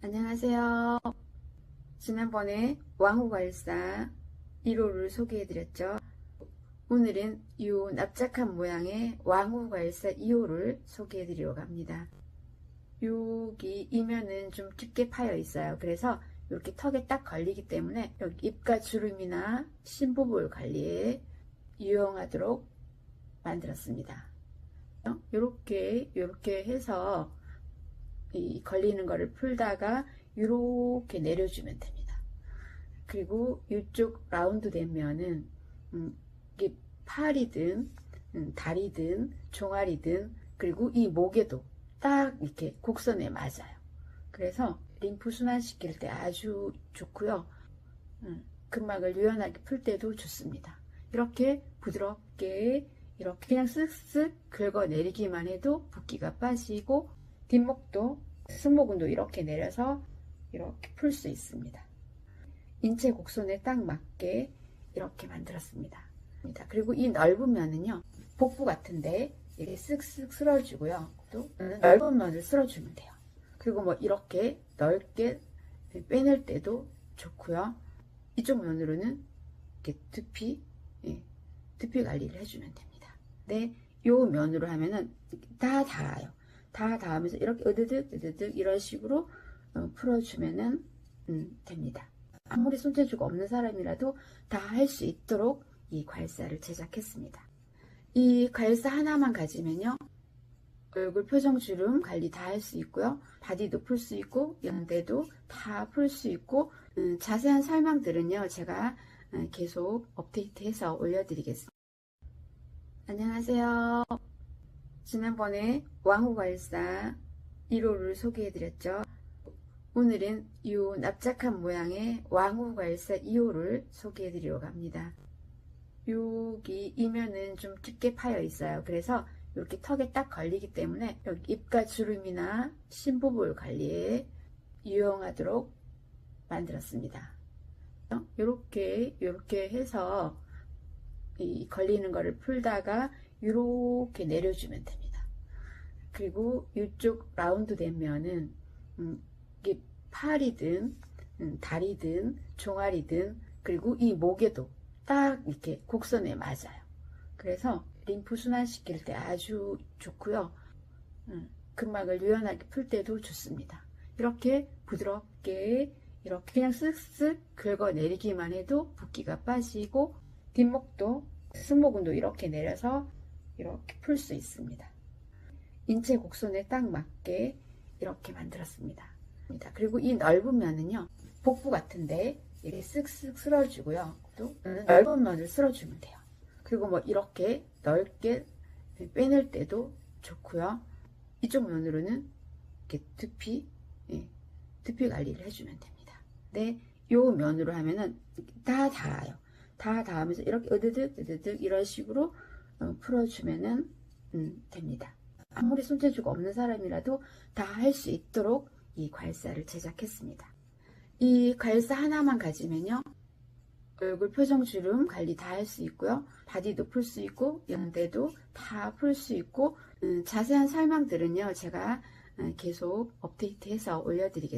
안녕하세요. 지난번에 왕후괄사 1호를 소개해드렸죠. 오늘은 이 납작한 모양의 왕후괄사 2호를 소개해드리려고 합니다. 여기 이면은 좀 깊게 파여 있어요. 그래서 이렇게 턱에 딱 걸리기 때문에 여기 입가 주름이나 심부볼 관리에 유용하도록 만들었습니다. 이렇게 이렇게 해서 이 걸리는 거를 풀다가 이렇게 내려주면 됩니다. 그리고 이쪽 라운드 되면은 음, 이게 팔이든 음, 다리든 종아리든 그리고 이 목에도 딱 이렇게 곡선에 맞아요. 그래서 림프 순환시킬 때 아주 좋고요. 음, 근막을 유연하게 풀 때도 좋습니다. 이렇게 부드럽게 이렇게 그냥 쓱쓱 긁어내리기만 해도 붓기가 빠지고 뒷목도 승모근도 이렇게 내려서 이렇게 풀 수 있습니다. 인체 곡선에 딱 맞게 이렇게 만들었습니다. 그리고 이 넓은 면은요 복부 같은데 이렇게 쓱쓱 쓸어주고요. 또 넓은 면을 쓸어주면 돼요. 그리고 뭐 이렇게 넓게 빼낼 때도 좋고요. 이쪽 면으로는 이렇게 두피 예, 두피 관리를 해주면 됩니다. 네, 요 면으로 하면은 다 닿아요. 다 닿으면서 이렇게 으드득 으드득 이런 식으로 어, 풀어주면은 음, 됩니다. 아무리 손재주가 없는 사람이라도 다 할 수 있도록 이 괄사를 제작했습니다. 이 괄사 하나만 가지면요. 얼굴 표정 주름 관리 다 할 수 있고요. 바디도 풀 수 있고 연대도 다 풀 수 있고 음, 자세한 설명들은요. 제가 음, 계속 업데이트해서 올려드리겠습니다. 안녕하세요. 지난번에 왕후괄사 1호를 소개해드렸죠. 오늘은 이 납작한 모양의 왕후괄사 2호를 소개해드리려고 합니다. 여기 이면은 좀 깊게 파여 있어요. 그래서 이렇게 턱에 딱 걸리기 때문에 여기 입가 주름이나 심부볼 관리에 유용하도록 만들었습니다. 이렇게 이렇게 해서 이 걸리는 거를 풀다가 이렇게 내려주면 됩니다. 그리고 이쪽 라운드 되면은 음, 이게 팔이든 음, 다리든 종아리든 그리고 이 목에도 딱 이렇게 곡선에 맞아요. 그래서 림프 순환시킬 때 아주 좋고요. 음, 근막을 유연하게 풀 때도 좋습니다. 이렇게 부드럽게 이렇게 그냥 쓱쓱 긁어내리기만 해도 붓기가 빠지고 뒷목도 승모근도 이렇게 내려서 이렇게 풀 수 있습니다. 인체 곡선에 딱 맞게 이렇게 만들었습니다. 그리고 이 넓은 면은요 복부 같은데 이렇게 쓱쓱 쓸어주고요. 또 넓은 면을 쓸어주면 돼요. 그리고 뭐 이렇게 넓게 빼낼 때도 좋고요. 이쪽 면으로는 이렇게 두피, 예, 두피 관리를 해주면 됩니다. 네, 요 면으로 하면은 다 닿아요. 다 닿으면서 이렇게 으드득 으드득 이런 식으로 어, 풀어주면은 음, 됩니다. 아무리 손재주가 없는 사람이라도 다 할 수 있도록 이 괄사를 제작했습니다. 이 괄사 하나만 가지면요. 얼굴 표정 주름 관리 다 할 수 있고요. 바디도 풀 수 있고 연대도 다 풀 수 있고 음, 자세한 설명들은요. 제가 음, 계속 업데이트해서 올려드리겠습니다.